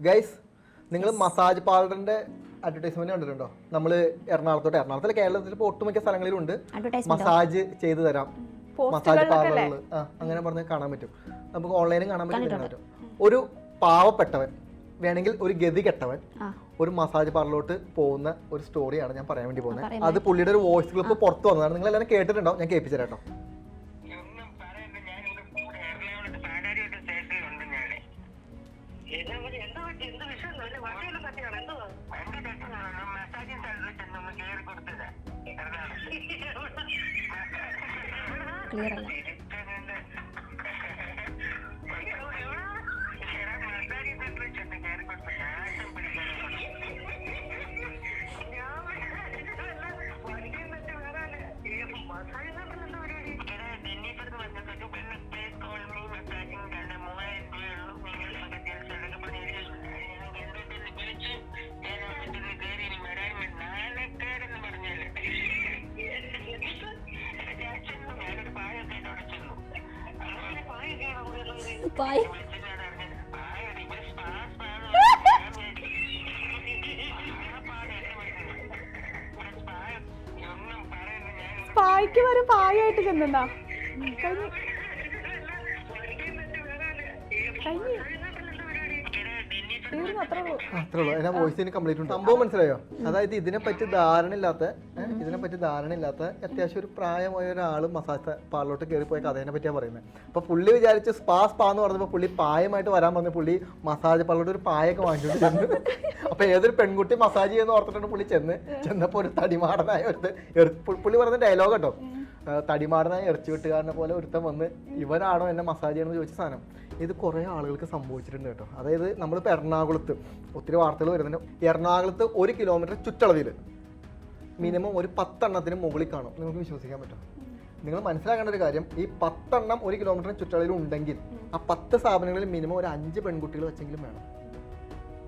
Guys നിങ്ങൾ massage പാർലറിന്റെ advertisement കണ്ടിട്ടുണ്ടോ? നമ്മൾ എറണാകുളത്തോട്ട് എറണാകുളത്തിലെ കേരളത്തിൽ ഇപ്പോൾ ഒട്ടുമിക്ക സ്ഥലങ്ങളിലും ഉണ്ട്? മസാജ് ചെയ്തു തരാം. മസാജ് പാർലറിൽ ആ അങ്ങനെ പറഞ്ഞ് കാണാൻ പറ്റും. നമുക്ക് ഓൺലൈനും കാണാൻ പറ്റും ഒരു പാവപ്പെട്ടവൻ വേണമെങ്കിൽ ഒരു ഗതി കെട്ടവൻ ഒരു മസാജ് പാർലറിലോട്ട് പോകുന്ന ഒരു സ്റ്റോറിയാണ് ഞാൻ പറയാൻ വേണ്ടി പോകുന്നത്. അത് പുള്ളിയുടെ ഒരു വോയിസ് ക്ലിപ്പ് പുറത്ത് വന്നതാണ്. നിങ്ങൾ എല്ലാവരും കേട്ടിട്ടുണ്ടോ ഞാൻ കേൾപ്പിച്ചു തരാം ക്ലിയർ അല്ല മസാജിങ് ഞാൻ പായ്ക്ക് വരെ പായായിട്ട് ചെന്നാ അത്രേ വോയിസിന് കംപ്ലീറ്റ് ഉണ്ട്. സംഭവം മനസ്സിലായോ? അതായത് ഇതിനെ പറ്റി ധാരണ ഇല്ലാത്ത ഇതിനെ പറ്റി ധാരണ ഇല്ലാത്ത അത്യാവശ്യം ഒരു പ്രായമായ ഒരാൾ മസാജ് പാർലോട്ട് കയറി പോയ കഥേനെ പറ്റിയാണ് പറയുന്നത് അപ്പൊ പുള്ളി വിചാരിച്ച് സ്പാ സ്പാ എന്ന് പറഞ്ഞപ്പോൾ പുള്ളി പായമായിട്ട് വരാൻ പറഞ്ഞ. പുള്ളി മസാജ് പാർലോട്ട് ഒരു പായൊക്കെ വാങ്ങിച്ചോണ്ട് ചെന്ന്. അപ്പൊ ഏതൊരു പെൺകുട്ടി മസാജ് ചെയ്യുന്ന ഓർത്തിട്ടാണ് പുള്ളി ചെന്ന്. ചെന്നപ്പോ ഒരു തടിമാടനായ ഒരു പുള്ളി പറഞ്ഞ ഡയലോഗ് കേട്ടോ. ആ, തടിമാടനായ ഇറച്ചി വെട്ടുകാരനെ പോലെ ഒരുത്തൻ വന്ന് ഇവനാണോ എന്നെ മസാജ് ചെയ്യണമെന്ന് ചോദിച്ച സാധനം. ഇത് കുറേ ആളുകൾക്ക് സംഭവിച്ചിട്ടുണ്ട് കേട്ടോ. അതായത് നമ്മളിപ്പോൾ എറണാകുളത്ത് ഒത്തിരി വാർത്തകൾ വരുന്നുണ്ട്. എറണാകുളത്ത് ഒരു കിലോമീറ്റർ ചുറ്റളവിൽ മിനിമം ഒരു പത്തെണ്ണത്തിന് മുകളിൽ കാണും. നിങ്ങൾക്ക് വിശ്വസിക്കാൻ പറ്റും നിങ്ങൾ മനസ്സിലാക്കേണ്ട ഒരു കാര്യം ഈ പത്തെണ്ണം ഒരു കിലോമീറ്ററിന് ചുറ്റളവിൽ ഉണ്ടെങ്കിൽ ആ പത്ത് സ്ഥാപനങ്ങളിൽ മിനിമം ഒരു അഞ്ച് പെൺകുട്ടികൾ വെച്ചെങ്കിലും വേണം.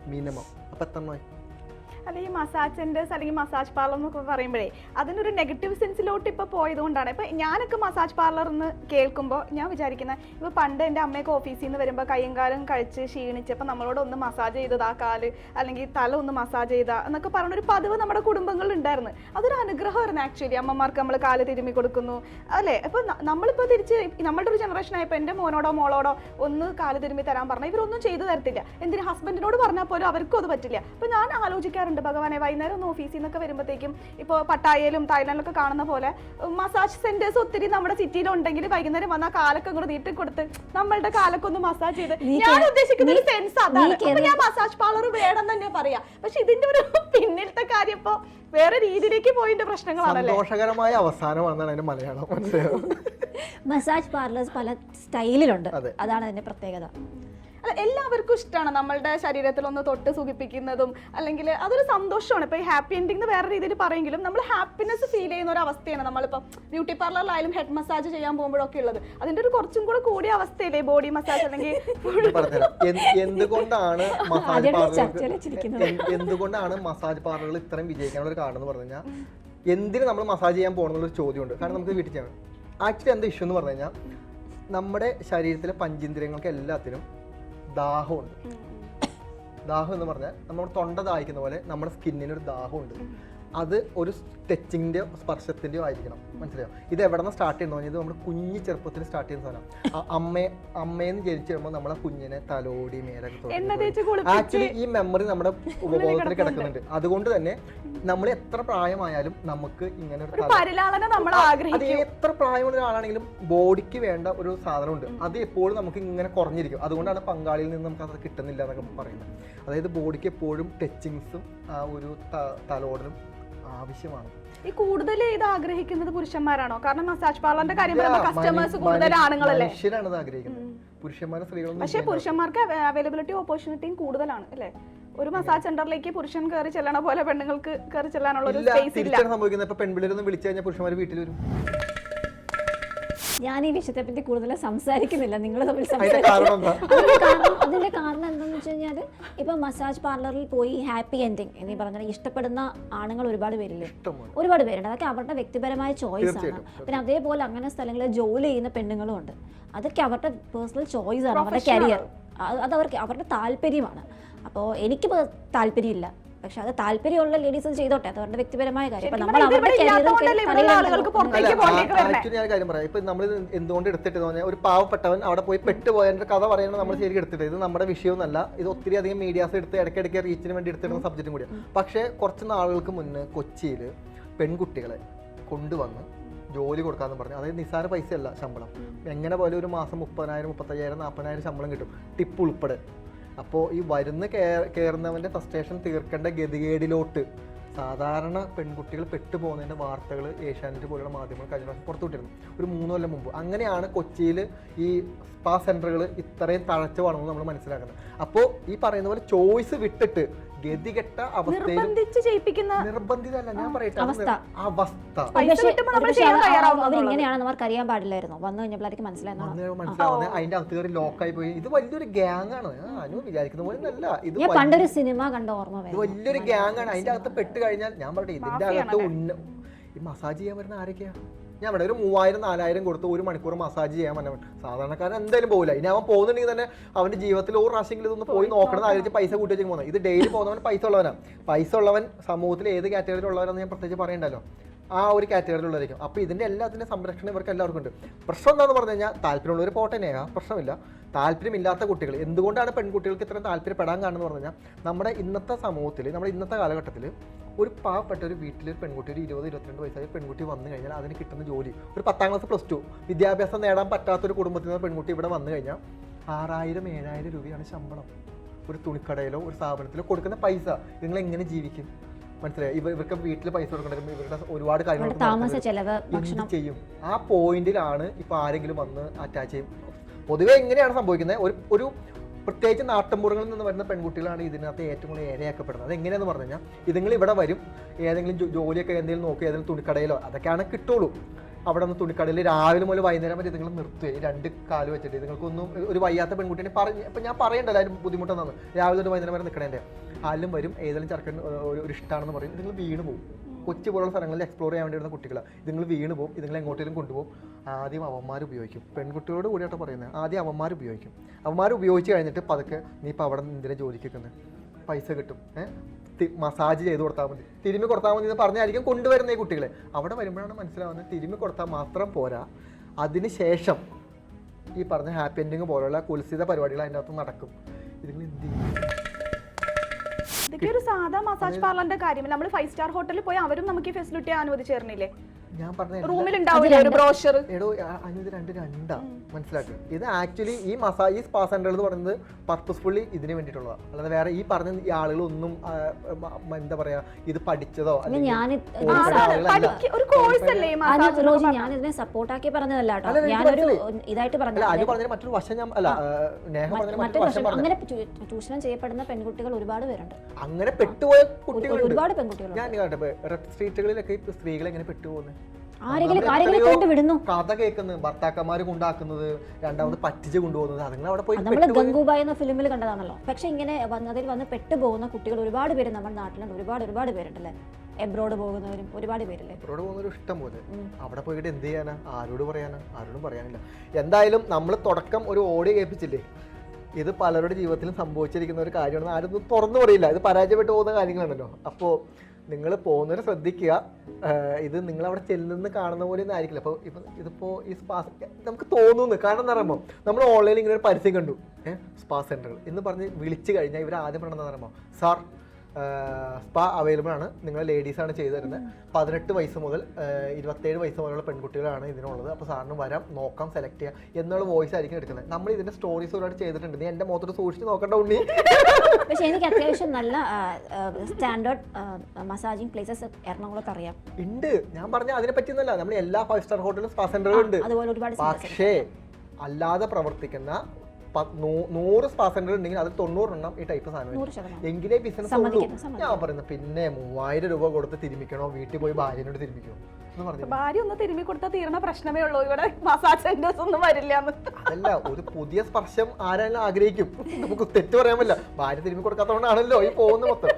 മിനിമം അപ്പം എത്രണ്ണമായി? അല്ല ഈ മസാജ് സെന്റേഴ്സ് അല്ലെങ്കിൽ മസാജ് പാർലർ എന്നൊക്കെ പറയുമ്പോഴേ അതിനൊരു നെഗറ്റീവ് സെൻസിലോട്ട് ഇപ്പോൾ പോയത് കൊണ്ടാണ്. ഇപ്പൊ ഞാനൊക്കെ മസാജ് പാർലർ എന്ന് കേൾക്കുമ്പോൾ ഞാൻ വിചാരിക്കുന്നത് ഇപ്പോൾ പണ്ട് എന്റെ അമ്മയൊക്കെ ഓഫീസിൽ നിന്ന് വരുമ്പോൾ കയ്യും കാലും കഴിച്ച് ക്ഷീണിച്ചപ്പോൾ നമ്മളോട് ഒന്ന് മസാജ് ചെയ്തതാ കാൽ അല്ലെങ്കിൽ തല ഒന്ന് മസാജ് ചെയ്താൽ എന്നൊക്കെ പറഞ്ഞൊരു പതിവ് നമ്മുടെ കുടുംബങ്ങളിൽ ഉണ്ടായിരുന്നു. അതൊരു അനുഗ്രഹമായിരുന്നു ആക്ച്വലി അമ്മമാർക്ക് നമ്മൾ കാൽ തിരുമ്മി കൊടുക്കുന്നു അല്ലേ? അപ്പോൾ നമ്മളിപ്പോൾ നമ്മളിപ്പോ തിരിച്ച് നമ്മളുടെ ഒരു ജനറേഷൻ ആയപ്പോൾ എന്റെ മോനോടോ മോളോടോ ഒന്ന് കാൽ തിരുമ്മി തരാൻ പറഞ്ഞാൽ ഇവരൊന്നും ചെയ്തു തരത്തില്ല. എന്തിന്? ഹസ്ബൻഡിനോട് പറഞ്ഞാൽ പോലും അവർക്കും അത് പറ്റില്ല. അപ്പോൾ ഞാൻ ആലോചിക്കാറുണ്ട് ഭഗവാനെ വൈകുന്നേരം ഒന്ന് ഓഫീസിൽ നിന്നൊക്കെ വരുമ്പോഴത്തേക്കും ഇപ്പോൾ പട്ടായയിലും തായ്ലാൻഡിലൊക്കെ കാണുന്ന പോലെ മസാജ് സെന്റേഴ്സ് ഒത്തിരി നമ്മുടെ സിറ്റിയിലുണ്ടെങ്കിൽ വൈകുന്നേരം വന്നാൽ കാലൊക്കെ അങ്ങോട്ട് നീട്ടി കൊടുത്ത് നമ്മളുടെ കാലൊക്കെ ഒന്ന് മസാജ് ചെയ്ത്. ഞാൻ ഉദ്ദേശിക്കുന്ന ഒരു സെൻസ് അതാണ്. അപ്പൊ ഞാൻ മസാജ് പാർലർ വേണം തന്നെ പറയാം. പക്ഷെ ഇതിന്റെ ഒരു പിന്നിലത്തെ കാര്യം ഇപ്പോ വേറെ രീതിയിലേക്ക് പോയിന്റെ പ്രശ്നങ്ങളാണല്ലേ? സന്തോഷകരമായ അവസാനമാണെന്നാണ് അതിന്റെ മലയാളം മസാജ് പാർലേഴ്സ് പല സ്റ്റൈലിലുണ്ട് അതാണ് അതിന്റെ പ്രത്യേകത. എല്ലാവർക്കും ഇഷ്ടമാണ് നമ്മളുടെ ശരീരത്തിൽ ഒന്ന് തൊട്ട് സുഖിപ്പിക്കുന്നതും അല്ലെങ്കിൽ അതൊരു സന്തോഷമാണ്. ഇപ്പൊ ഈ ഹാപ്പി എൻഡിങ് വേറെ രീതിയിൽ പറയെങ്കിലും നമ്മൾ ഹാപ്പിനെസ് ഫീൽ ചെയ്യുന്ന ഒരു അവസ്ഥയാണ് നമ്മളിപ്പോൾ ബ്യൂട്ടി പാർലറിലായാലും ഹെഡ് മസാജ് ചെയ്യാൻ പോകുമ്പോഴൊക്കെ ഉള്ളത്. അതിന്റെ ഒരു കുറച്ചും കൂടെ കൂടിയ അവസ്ഥയല്ലേ ബോഡി മസാജ് അല്ലെങ്കിൽ എന്തുകൊണ്ടാണ് മസാജ് പാർലർ. എന്തുകൊണ്ടാണ് മസാജ് പാർലറുകൾ ഇത്രയും വിജയിക്കാനുള്ള ഒരു കാരണം എന്ന് പറഞ്ഞു കഴിഞ്ഞാൽ എന്തിനു നമ്മൾ മസാജ് ചെയ്യാൻ പോകണമെന്നുള്ള ഒരു ചോദ്യമുണ്ട്. കാരണം നമുക്ക് വീട്ടിൽ ആക്ച്വലി എന്താ ഇഷ്യൂ എന്ന് പറഞ്ഞു കഴിഞ്ഞാൽ നമ്മുടെ ശരീരത്തിലെ പഞ്ചേന്ദ്രിയങ്ങൾക്ക് എല്ലാത്തിനും ദാഹമുണ്ട്. ദാഹം എന്ന് പറഞ്ഞാൽ നമ്മുടെ തൊണ്ട ദാഹിക്കുന്ന പോലെ നമ്മുടെ സ്കിന്നിന് ഒരു ദാഹമുണ്ട് അത് ഒരു ടച്ചിങ്ങിന്റെയോ സ്പർശത്തിന്റെയോ ആയിരിക്കണം. മനസ്സിലായോ? ഇത് എവിടെ നിന്ന് സ്റ്റാർട്ട് ചെയ്യുന്ന ഇത് നമ്മുടെ കുഞ്ഞ് ചെറുപ്പത്തിൽ സ്റ്റാർട്ട് ചെയ്യുന്ന സാധനം. അമ്മയെ അമ്മയെന്ന് ജനിച്ചു വരുമ്പോൾ നമ്മളെ കുഞ്ഞിനെ തലോടി മേലൊക്കെ ആക്ച്വലി ഈ മെമ്മറി നമ്മുടെ ഉപബോധത്തിൽ കിടക്കുന്നുണ്ട്. അതുകൊണ്ട് തന്നെ നമ്മൾ എത്ര പ്രായമായാലും നമുക്ക് ഇങ്ങനെ ഒരു അത് എത്ര പ്രായമുള്ള ഒരാളാണെങ്കിലും ബോഡിക്ക് വേണ്ട ഒരു സാധനമുണ്ട്. അത് എപ്പോഴും നമുക്ക് ഇങ്ങനെ കുറഞ്ഞിരിക്കും. അതുകൊണ്ടാണ് പങ്കാളിയിൽ നിന്ന് നമുക്ക് അത് കിട്ടുന്നില്ല എന്നൊക്കെ പറയുന്നത്. അതായത് ബോഡിക്ക് എപ്പോഴും ടച്ചിങ്സും ആ ഒരു തലോടലും ആവശ്യമാണ്. ഈ കൂടുതൽ ഇത് ആഗ്രഹിക്കുന്നത് പുരുഷന്മാരാണോ? കാരണം മസാജ് പാർലറിന്റെ കാര്യം കസ്റ്റമേഴ്സ് കൂടുതൽ ആണുങ്ങളല്ലേ? മനുഷ്യരാണ് ഇത് ആഗ്രഹിക്കുന്നത്. പുരുഷന്മാരും സ്ത്രീകളൊന്നും പക്ഷേ പുരുഷന്മാർക്ക് അവൈലബിലിറ്റി ഓപ്പർച്യൂണിറ്റിയും കൂടുതലാണ് അല്ലേ? ഒരു മസാജ് സെന്ററിലേക്ക് പുരുഷൻ കയറി ചെല്ലണ പോലെ പെണ്ണുങ്ങൾക്ക് കയറി ചെല്ലാനുള്ള ഒരു സ്പേസ് ഇല്ല. സംഭവിക്കുന്നത്. ഇപ്പൊ പെൺപിള്ളേരൊന്നും വിളിച്ചു കഴിഞ്ഞാൽ പുരുഷന്മാർ വീട്ടിൽ വരും. ഞാൻ ഈ വിഷയത്തെ പറ്റി കൂടുതൽ സംസാരിക്കുന്നില്ല. നിങ്ങൾ തമ്മിൽ സംസാരിക്കും അതിന്റെ കാരണം എന്താണെന്ന് വെച്ച് കഴിഞ്ഞാൽ ഇപ്പൊ മസാജ് പാർലറിൽ പോയി ഹാപ്പി എൻഡിങ് എന്നീ പറഞ്ഞാൽ ഇഷ്ടപ്പെടുന്ന ആണുങ്ങൾ ഒരുപാട് പേരില്ലേ? ഒരുപാട് പേരുണ്ട്. അതൊക്കെ അവരുടെ വ്യക്തിപരമായ ചോയ്സ് ആണ്. പിന്നെ അതേപോലെ അങ്ങനെ സ്ഥലങ്ങളിൽ ജോലി ചെയ്യുന്ന പെണ്ണുങ്ങളും ഉണ്ട്. അതൊക്കെ അവരുടെ പേഴ്സണൽ ചോയ്സ് ആണ്. അവരുടെ കരിയർ അത് അവർക്ക് അവരുടെ താല്പര്യമാണ്. അപ്പോൾ എനിക്ക് താല്പര്യമില്ല. പക്ഷെ അത് താല്പര്യമുള്ള ലേഡീസ് ചെയ്തോട്ടെ. അത് അവരുടെ വ്യക്തിപരമായ കാര്യം. കാര്യം പറയാം. ഇപ്പൊ നമ്മൾ എന്തുകൊണ്ട് എടുത്തിട്ട് പറഞ്ഞാൽ ഒരു പാവപ്പെട്ടവൻ അവിടെ പോയി പെട്ടുപോയതിന്റെ കഥ പറയുന്നത് നമ്മൾ ശരിക്കും എടുത്തിട്ട് ഇത് നമ്മുടെ വിഷയമൊന്നുമല്ല. ഇത് ഒത്തിരി അധികം മീഡിയാസ് എടുത്ത് ഇടയ്ക്കിടയ്ക്ക് റീച്ചിന് വേണ്ടി എടുത്തിരുന്ന സബ്ജക്റ്റും കൂടിയാണ്. പക്ഷേ കുറച്ച് നാളുകൾക്ക് മുന്നേ കൊച്ചിയിൽ പെൺകുട്ടികളെ കൊണ്ടുവന്ന് ജോലി കൊടുക്കാന്ന് പറഞ്ഞു. അതായത് നിസ്സാര പൈസയല്ല ശമ്പളം. എങ്ങനെ പോലെ ഒരു മാസം മുപ്പതിനായിരം മുപ്പത്തയ്യായിരം നാൽപ്പതിനായിരം ശമ്പളം കിട്ടും. ടിപ്പ് ഉൾപ്പെടെ. അപ്പോൾ ഈ വരുന്ന കയറുന്നവന്റെ ഫ്രസ്ട്രേഷൻ തീർക്കേണ്ട ഗതികേടിലോട്ട് സാധാരണ പെൺകുട്ടികൾ പെട്ടുപോകുന്നതിന്റെ വാർത്തകൾ ഏഷ്യാനെറ്റ് പോലുള്ള മാധ്യമങ്ങൾ കഴിഞ്ഞ പ്രാവശ്യം പുറത്തുവിട്ടിരുന്നു ഒരു മൂന്ന് കൊല്ലം മുമ്പ്. അങ്ങനെയാണ് കൊച്ചിയിൽ ഈ സ്പാ സെന്ററുകൾ ഇത്രയും തഴച്ചു വളർന്നു നമ്മൾ മനസ്സിലാക്കുന്നത്. അപ്പോൾ ഈ പറയുന്ന പോലെ ചോയ്സ് വിട്ടിട്ട് ഗതികെട്ട അവസ്ഥയിൽ നിർബന്ധിച്ച് ചെയ്യിപ്പിക്കുന്ന നിർബന്ധിതല്ല ഞാൻ പറയട്ടെ. അവസ്ഥ. അവസ്ഥ. പൈസ കിട്ടുമ്പോൾ നമ്മൾ ചെയ്യാൻ അവർ തയ്യാറാവുന്നു അവരിങ്ങനെയാണെന്ന് അവർക്ക് അറിയാൻ പാടില്ലായിരുന്നു. വന്നു കഴിഞ്ഞപ്പോഴായിരിക്കും മനസ്സിലായെന്നാണ് വന്ന് മനസ്സിലാവുന്നത് അതിന്റെ അകത്ത് കയറി ലോക്കായി പോയി. ഇത് വലിയൊരു ഗ്യാങ് ആണ്. ആ, അനു വിചാരിക്കുന്ന പോലെ അല്ല ഇത് ഞാൻ വലിയ- പണ്ടൊരു സിനിമ കണ്ട ഓർമ്മ ഇത് വരുന്നു. വലിയൊരു ഗ്യാങ് ആണ്. അതിന്റെ അകത്ത് പെട്ട് കഴിഞ്ഞാൽ ഞാൻ പറയട്ടെ ഇതിന്റെ അകത്ത് ഉന്ന ഈ മസാജ് ചെയ്യാൻ വരുന്ന ആരൊക്കെയാ? ഞാൻ ഇവിടെ ഒരു മൂവായിരം നാലായിരം കൊടുത്ത് ഒരു മണിക്കൂർ മസാജ് ചെയ്യാൻ പറ്റും സാധാരണക്കാരൻ എന്തായാലും പോകില്ല ഇനി അവൻ പോകുന്നുണ്ടെങ്കിൽ തന്നെ അവന്റെ ജീവിതത്തിൽ ഒരു പ്രാവശ്യമെങ്കിലും ഇതൊന്ന് പോയി നോക്കണം ആലോചിച്ച് പൈസ കൂട്ടി വെച്ച് പോകുന്നത്. ഇത് ഡെയിലി പോകുന്നവൻ പൈസ ഉള്ളവനാണ് പൈസ ഉള്ളവൻ സമൂഹത്തിൽ ഏത് കാറ്റഗറിയിൽ ഉള്ളവരാണെന്ന് ഞാൻ പ്രത്യേകിച്ച് പറയണ്ടല്ലോ. ആ ഒരു കാറ്റഗറിയിലുള്ളതായിരിക്കും. അപ്പോൾ ഇതിന്റെ എല്ലാത്തിന്റെ സംരക്ഷണം ഇവർക്ക് എല്ലാവർക്കും ഉണ്ട്. പ്രശ്നം എന്താണെന്ന് പറഞ്ഞു കഴിഞ്ഞാൽ താല്പര്യമുള്ളവർ പോട്ടെ ആ പ്രശ്നമില്ല. താല്പര്യമില്ലാത്ത കുട്ടികൾ. എന്തുകൊണ്ടാണ് പെൺകുട്ടികൾക്ക് ഇത്രയും താല്പര്യപ്പെടാൻ കാണുന്നത് പറഞ്ഞു കഴിഞ്ഞാൽ നമ്മുടെ ഇന്നത്തെ സമൂഹത്തിൽ നമ്മുടെ ഇന്നത്തെ കാലഘട്ടത്തിൽ ഒരു പാവപ്പെട്ട ഒരു വീട്ടിൽ ഒരു പെൺകുട്ടി ഒരു ഇരുപത് ഇരുപത്തിരണ്ട് വയസ്സായ പെൺകുട്ടി വന്നു കഴിഞ്ഞാൽ അതിന് കിട്ടുന്ന ജോലി. ഒരു പത്താം ക്ലാസ് പ്ലസ് ടു. വിദ്യാഭ്യാസം നേടാൻ പറ്റാത്തൊരു കുടുംബത്തിൽ നിന്ന് പെൺകുട്ടി ഇവിടെ വന്നു കഴിഞ്ഞാൽ ആറായിരം ഏഴായിരം രൂപയാണ് ശമ്പളം. ഒരു തുണിക്കടയിലോ ഒരു സ്ഥാപനത്തിലോ കൊടുക്കുന്ന പൈസ. നിങ്ങൾ എങ്ങനെ ജീവിക്കും? മനസ്സിലായി? ഇവ ഇവർക്ക് വീട്ടിൽ പൈസ കൊടുക്കണ്ടെങ്കിൽ ഇവരുടെ ഒരുപാട് കാര്യങ്ങൾ താമസ ചെലവ് ഭക്ഷണം. ചെയ്യും? ആ പോയിന്റിലാണ് ഇപ്പൊ ആരെങ്കിലും വന്ന് അറ്റാച്ച് ചെയ്യും. പൊതുവെ എങ്ങനെയാണ് സംഭവിക്കുന്നത്. ഒരു ഒരു പ്രത്യേകിച്ച് നാട്ടുമ്പുറങ്ങളിൽ നിന്ന് വരുന്ന പെൺകുട്ടികളാണ് ഇതിനകത്ത് ഏറ്റവും കൂടുതൽ ഏരയാക്കപ്പെടുന്നത് അത് എങ്ങനെയാന്ന് പറഞ്ഞു കഴിഞ്ഞാൽ ഇതുങ്ങൾ ഇവിടെ വരും. ഏതെങ്കിലും ജോലിയൊക്കെ എന്തെങ്കിലും നോക്കി ഏതെങ്കിലും തുണിക്കടയിലോ അതൊക്കെയാണ് കിട്ടുള്ളൂ. അവിടെ നിന്ന് തുണിക്കടയിൽ രാവിലെ മുതൽ വൈകുന്നേരം വരെ ഇതുങ്ങൾ നിർത്തുക. രണ്ട് കാൽ വെച്ചിട്ട് ഇതുങ്ങൾക്കൊന്നും ഒരു വയ്യാത്ത പെൺകുട്ടിയെ പറഞ്ഞ് ഇപ്പം ഞാൻ പറയണ്ടല്ലോ അതിന് ബുദ്ധിമുട്ടെന്നാണ് രാവിലെ തൊട്ട് വൈകുന്നേരം വരെ നിൽക്കണേന്റെ ആലും വരും ഏതെങ്കിലും ചർക്കൻ ഒരു ഇഷ്ടമാണെന്ന് പറയും. നിങ്ങൾ വീണ് പോകും കൊച്ചു പോലുള്ള സ്ഥലങ്ങളിൽ എക്സ്പ്ലോർ ചെയ്യാൻ വേണ്ടി വരുന്ന കുട്ടികൾ ഇതുങ്ങൾ വീണ് പോകും ഇതുങ്ങൾ എങ്ങോട്ടേലും കൊണ്ടുപോകും ആദ്യം അവന്മാർ ഉപയോഗിക്കും. പെൺകുട്ടികളോട് കൂടിയാട്ടോ പറയുന്നത്. ആദ്യം അവന്മാർ ഉപയോഗിക്കും. അവന്മാർ ഉപയോഗിച്ച് കഴിഞ്ഞിട്ട് പതുക്കെ നീ ഇപ്പോൾ അവിടെ നിന്ന് ജോലിക്ക് നിൽക്കുന്നത് പൈസ കിട്ടും. മസാജ് ചെയ്ത് കൊടുത്താൽ മതി. തിരുമ്മി കൊടുത്താൽ മതി എന്ന് പറഞ്ഞായിരിക്കും കൊണ്ടുവരുന്ന ഈ കുട്ടികളെ. അവിടെ വരുമ്പോഴാണ് മനസ്സിലാവുന്നത് തിരുമ്മി കൊടുത്താൽ മാത്രം പോരാ. അതിനുശേഷം ഈ പറഞ്ഞ ഹാപ്പി എൻഡിങ് പോലുള്ള കുൽസിത പരിപാടികൾ അതിന്റെ അകത്ത് നടക്കും. ഇതിങ്ങൾ എന്ത് ചെയ്യും? ഇതൊക്കെ ഒരു സാധാ മസാജ് പാർലറിന്റെ കാര്യം നമ്മൾ ഫൈവ് സ്റ്റാർ ഹോട്ടലിൽ പോയി അവരും നമുക്ക് ഈ ഫെസിലിറ്റി അനുവദിച്ചു തരുന്നില്ലേ? ഞാൻ പറഞ്ഞ റൂമിൽ ഉണ്ടാവില്ല ഒരു ബ്രോഷർ എടോ അ- അനു ഇത് രണ്ട് രണ്ടാ മനസ്സിലാക്കുക ഇത് ആക്ച്വലി ഈ മസാ ഈ സ്പാ സെന്റർ എന്ന് പറയുന്നത് പർപ്പസ്ഫുള്ളി ഇതിന് വേണ്ടിയിട്ടുള്ളതാണ് അല്ലാതെ വേറെ ഈ പറഞ്ഞ ഈ ആളുകളൊന്നും എന്താ പറയാ ഇത് പഠിച്ചതോ ഞാൻ qualified ഒരു കോഴ്സ് അല്ലേ ഈ മസാജ് ഞാൻ ഇതിനെ സപ്പോർട്ടാക്കി പറഞ്ഞതല്ല അല്ല, കേട്ടോ എനിക്ക് ഞാനൊരു ഇതായിട്ട് പറഞ്ഞു മറ്റൊരു വശം ഞാൻ അല്ല നേഹ പറഞ്ഞ മറ്റൊരു വശം അങ്ങനെ ചൂഷണം ചെയ്യപ്പെടുന്ന പെൺകുട്ടികൾ ഒരുപാട് പേരുണ്ട്. അങ്ങനെ പെട്ടുപോയ കുട്ടികൾ കുട്ടികളുണ്ട്. ഒരുപാട് പെൺകുട്ടികൾ ഞാൻ റെഡ് സ്ട്രീറ്റുകളിലൊക്കെ സ്ത്രീകൾ എങ്ങനെ പെട്ടുപോകുന്നത് കഥ കേൾക്കുന്നത് ഭർത്താക്കന്മാര് കൊണ്ടാക്കുന്നത് രണ്ടാമത് പറ്റിച്ച് കൊണ്ടുപോകുന്നത് അതുങ്ങൾ അവിടെ പോയി നമ്മൾ ഗംഗൂബായ് എന്ന ഫിലിമിൽ കണ്ടതാണല്ലോ. പക്ഷെ ഇങ്ങനെ വന്നതിൽ വന്ന് പെട്ടുപോകുന്ന കുട്ടികൾ ഒരുപാട് പേര് നമ്മുടെ നാട്ടിലുണ്ട്. ഒരുപാട് ഒരുപാട് പേരുണ്ടല്ലേ? എബ്രോഡ് പോകുന്നവരും ഒരുപാട് പേരില്ലേ? എബ്രോഡ് പോകുന്നവരും ഇഷ്ടം പോലെ. അവിടെ പോയിട്ട് എന്ത് ചെയ്യാനാ? ആരോട് പറയാനാ? ആരോടും പറയാനില്ല. എന്തായാലും നമ്മൾ തുടക്കം ഒരു ഓടി കേൾപ്പിച്ചില്ലേ? ഇത് പലരുടെ ജീവിതത്തിലും സംഭവിച്ചിരിക്കുന്ന ഒരു കാര്യമാണെന്ന് ആരും തുറന്നു പറയില്ല. ഇത് പരാജയപ്പെട്ടു പോകുന്ന കാര്യങ്ങളാണല്ലോ. അപ്പോൾ നിങ്ങൾ പോകുന്നവരെ ശ്രദ്ധിക്കുക. ഇത് നിങ്ങൾ അവിടെ ചെല്ലുന്ന കാണുന്ന പോലെ ഒന്നും ആയിരിക്കില്ല. അപ്പോൾ ഇപ്പം ഇതിപ്പോൾ ഈ സ്പാ നമുക്ക് തോന്നുന്നു. കാരണം എന്താ പറയുമ്പോൾ നമ്മൾ ഓൺലൈനിൽ ഇങ്ങനെ ഒരു പരസ്യം കണ്ടു. ഏഹ് സ്പാ സെന്ററുകൾ എന്ന് പറഞ്ഞ് വിളിച്ചു കഴിഞ്ഞാൽ ഇവർ ആദ്യം പറയണമെന്ന് പറയുമ്പോൾ സാർ സ്പാ അവൈലബിൾ ആണ്. നിങ്ങൾ ലേഡീസാണ് ചെയ്തു തരുന്നത്. പതിനെട്ട് വയസ്സ് മുതൽ ഇരുപത്തേഴ് വയസ്സ് മുതലുള്ള പെൺകുട്ടികളാണ് ഇതിനുള്ളത്. അപ്പോൾ സാറിന് വരാം നോക്കാം സെലക്ട് ചെയ്യാം. എന്നുള്ള വോയിസ് ആയിരിക്കും എടുക്കുന്നത്. നമ്മൾ ഇതിന്റെ സ്റ്റോറീസ് ഒരുപാട് ചെയ്തിട്ടുണ്ട്. നീ എന്റെ മുഖത്തോട് സൂക്ഷിച്ച് നോക്കേണ്ട ഉണ്ണി. പക്ഷേ എനിക്ക് അത്യാവശ്യം നല്ല സ്റ്റാൻഡേർഡ് മസാജിങ് പ്ലേസസ് എറണാകുളത്ത് അറിയാം. ഉണ്ട്. ഞാൻ പറഞ്ഞ അതിനെ പറ്റിയൊന്നുമല്ല നമ്മൾ എല്ലാ ഫൈവ് സ്റ്റാർ ഹോട്ടലും സ്പാ സെന്ററുകളും ഉണ്ട്. അതുപോലെ ഒരുപാട് പക്ഷേ അല്ലാതെ പ്രവർത്തിക്കുന്ന നൂറ് സ്പാ സെന്റർ ഉണ്ടെങ്കിൽ അതിൽ തൊണ്ണൂറെണ്ണം ഈ ടൈപ്പ് സാധനം എങ്കിലേ ബിസിനസ് ഉള്ളൂ. ഞാൻ പറയുന്നത് പിന്നെ മൂവായിരം രൂപ കൊടുത്ത് തിരുമിക്കണോ? വീട്ടിൽ പോയി ഭാര്യനോട് തിരുമിക്കണോ ഭാര്യ ഒന്ന് തിരുമി കൊടുത്താൽ തീരണ പ്രശ്നമേ ഉള്ളൂ. ഇവിടെ മസാജ് സെന്റേഴ്സ് ഒന്നും വരില്ല അതല്ല ഒരു പുതിയ സ്പർശം ആരെല്ലാം ആഗ്രഹിക്കും. നമുക്ക് തെറ്റ് പറയാൻ പറ്റില്ല. ഭാര്യ തിരുമി കൊടുക്കാത്തതുകൊണ്ടാണല്ലോ ഈ പോകുന്ന മൊത്തം.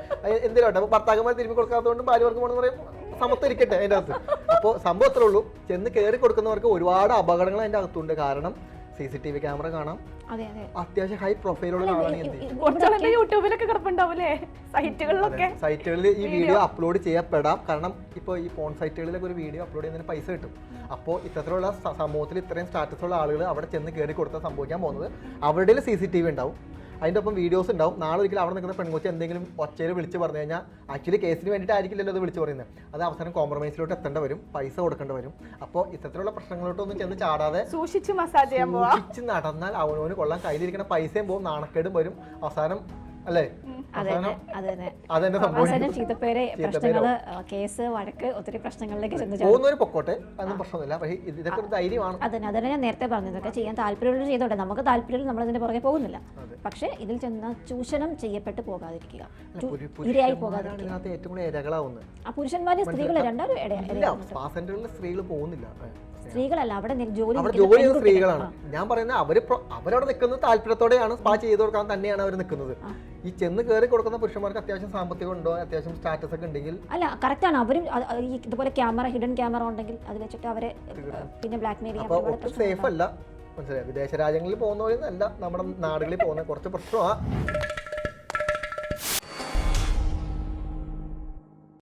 എന്തിനാട്ടെ ഭർത്താക്കന്മാർ തിരുമി കൊടുക്കാത്തതുകൊണ്ട് ഭാര്യവർക്ക് പോകണമെന്ന് പറയും സമത്തിരിക്കട്ടെ അതിന്റെ അകത്ത്. അപ്പോൾ സംഭവം അത്രേ ഉള്ളൂ. ചെന്ന് കയറി കൊടുക്കുന്നവർക്ക് ഒരുപാട് അപകടങ്ങൾ അതിന്റെ അകത്തുണ്ട്. കാരണം C C T V camera കാണാം. അതെ അതെ. അത്യാവശ്യം ഹൈ പ്രൊഫൈലുള്ള യൂട്യൂബിലൊക്കെ സൈറ്റുകളിലൊക്കെ. സൈറ്റുകളിൽ ഈ വീഡിയോ. അപ്ലോഡ് ചെയ്യപ്പെടാം. കാരണം ഇപ്പോൾ ഈ ഫോൺ സൈറ്റുകളിലൊക്കെ ഒരു വീഡിയോ അപ്ലോഡ് ചെയ്യുന്നതിന് പൈസ കിട്ടും. അപ്പോൾ ഇത്തരത്തിലുള്ള സമൂഹത്തിൽ ഇത്രയും സ്റ്റാറ്റസ് ഉള്ള ആളുകൾ അവിടെ ചെന്ന് കയറി കൊടുത്താൽ സംഭവിക്കാൻ പോകുന്നത്. അവരുടെ സി സി ടി വി ഉണ്ടാവും. അതിന്റെ ഒപ്പം വീഡിയോസ് ഉണ്ടാവും. നാളെ ഒരിക്കലും അവിടെ നിൽക്കുന്ന പെൺകൊച്ചി എന്തെങ്കിലും ഒച്ചയിൽ വിളിച്ച് പറഞ്ഞു കഴിഞ്ഞാൽ ആക്ച്വലി കേസിന് വേണ്ടിയിട്ടായിരിക്കില്ലല്ലോ അത് വിളിച്ച് പറയുന്നത്. അത് അവസാനം കോംപ്രമൈസിലോട്ട് എത്തേണ്ട വരും. പൈസ കൊടുക്കേണ്ടി വരും. അപ്പോൾ ഇത്തരത്തിലുള്ള പ്രശ്നങ്ങളിലോട്ടൊന്നും ചെന്ന് ചാടാതെ സൂക്ഷിച്ച് മസാജ് ചെയ്യാൻ പോവാ. സൂക്ഷിച്ച് നടന്നാൽ അവനോന് കൊള്ളാൻ കയ്യിലിരിക്കുന്ന പൈസയും പോകും നാണക്കേടും വരും. അവസാനം അല്ലേ? അവസാനം ചീത്തപ്പേര് പ്രശ്നങ്ങൾ കേസ് വഴക്ക് ഒത്തിരി പ്രശ്നങ്ങളിലേക്ക് ചെന്ന് പൊക്കോട്ടെ അതൊന്നും പ്രശ്നമൊന്നുമില്ല. പക്ഷേ ഇതൊക്കെ ധൈര്യമാണ്. അതന്നെ അതന്നെ ഞാൻ നേരത്തെ പറഞ്ഞു ഇതൊക്കെ ചെയ്യാൻ താല്പര്യമുള്ള ചെയ്തോട്ടെ. നമുക്ക് താല്പര്യം നമ്മൾ ഇതിന്റെ പുറകെ പോകുന്നില്ല. പക്ഷെ ഇതിൽ ചെന്ന ചൂഷണം ചെയ്യപ്പെട്ട് പോകാതിരിക്കുക. ഇരയായി പോകാതിരിക്കുക ഏറ്റവും കൂടുതൽ ഇരകളാവുന്നത്. ആ പുരുഷന്മാരും സ്ത്രീകളും രണ്ടാലും. സ്ത്രീകൾ പോകുന്നില്ല. സ്ത്രീകളല്ല അവിടെ ജോലി ജോലി സ്ത്രീകളാണ്. ഞാൻ പറയുന്നത് അവർ അവരവിടെ നിൽക്കുന്നത് താല്പര്യത്തോടെയാണ് സ്പാ ചെയ്ത് കൊടുക്കാൻ തന്നെയാണ് അവർ നിൽക്കുന്നത്. ഈ ചെന്ന് കയറി കൊടുക്കുന്ന പുരുഷന്മാർക്ക് അത്യാവശ്യം സാമ്പത്തികം ഉണ്ടോ? അത്യാവശ്യം സ്റ്റാറ്റസ് ഒക്കെ ഉണ്ടെങ്കിൽ? അല്ല കറക്റ്റ് ആണ്. അവരും ഇതുപോലെ ക്യാമറ ഹിഡൻ ക്യാമറ ഉണ്ടെങ്കിൽ അത് വെച്ചിട്ട് അവരെ പിന്നെ ബ്ലാക്ക് മെയിൽ ഒട്ടും സേഫ് അല്ല. മനസ്സിലായി? വിദേശ രാജ്യങ്ങളിൽ പോകുന്ന പോലെ അല്ല. നമ്മുടെ നാടുകളിൽ പോകുന്ന കുറച്ച് പ്രശ്നമാണ്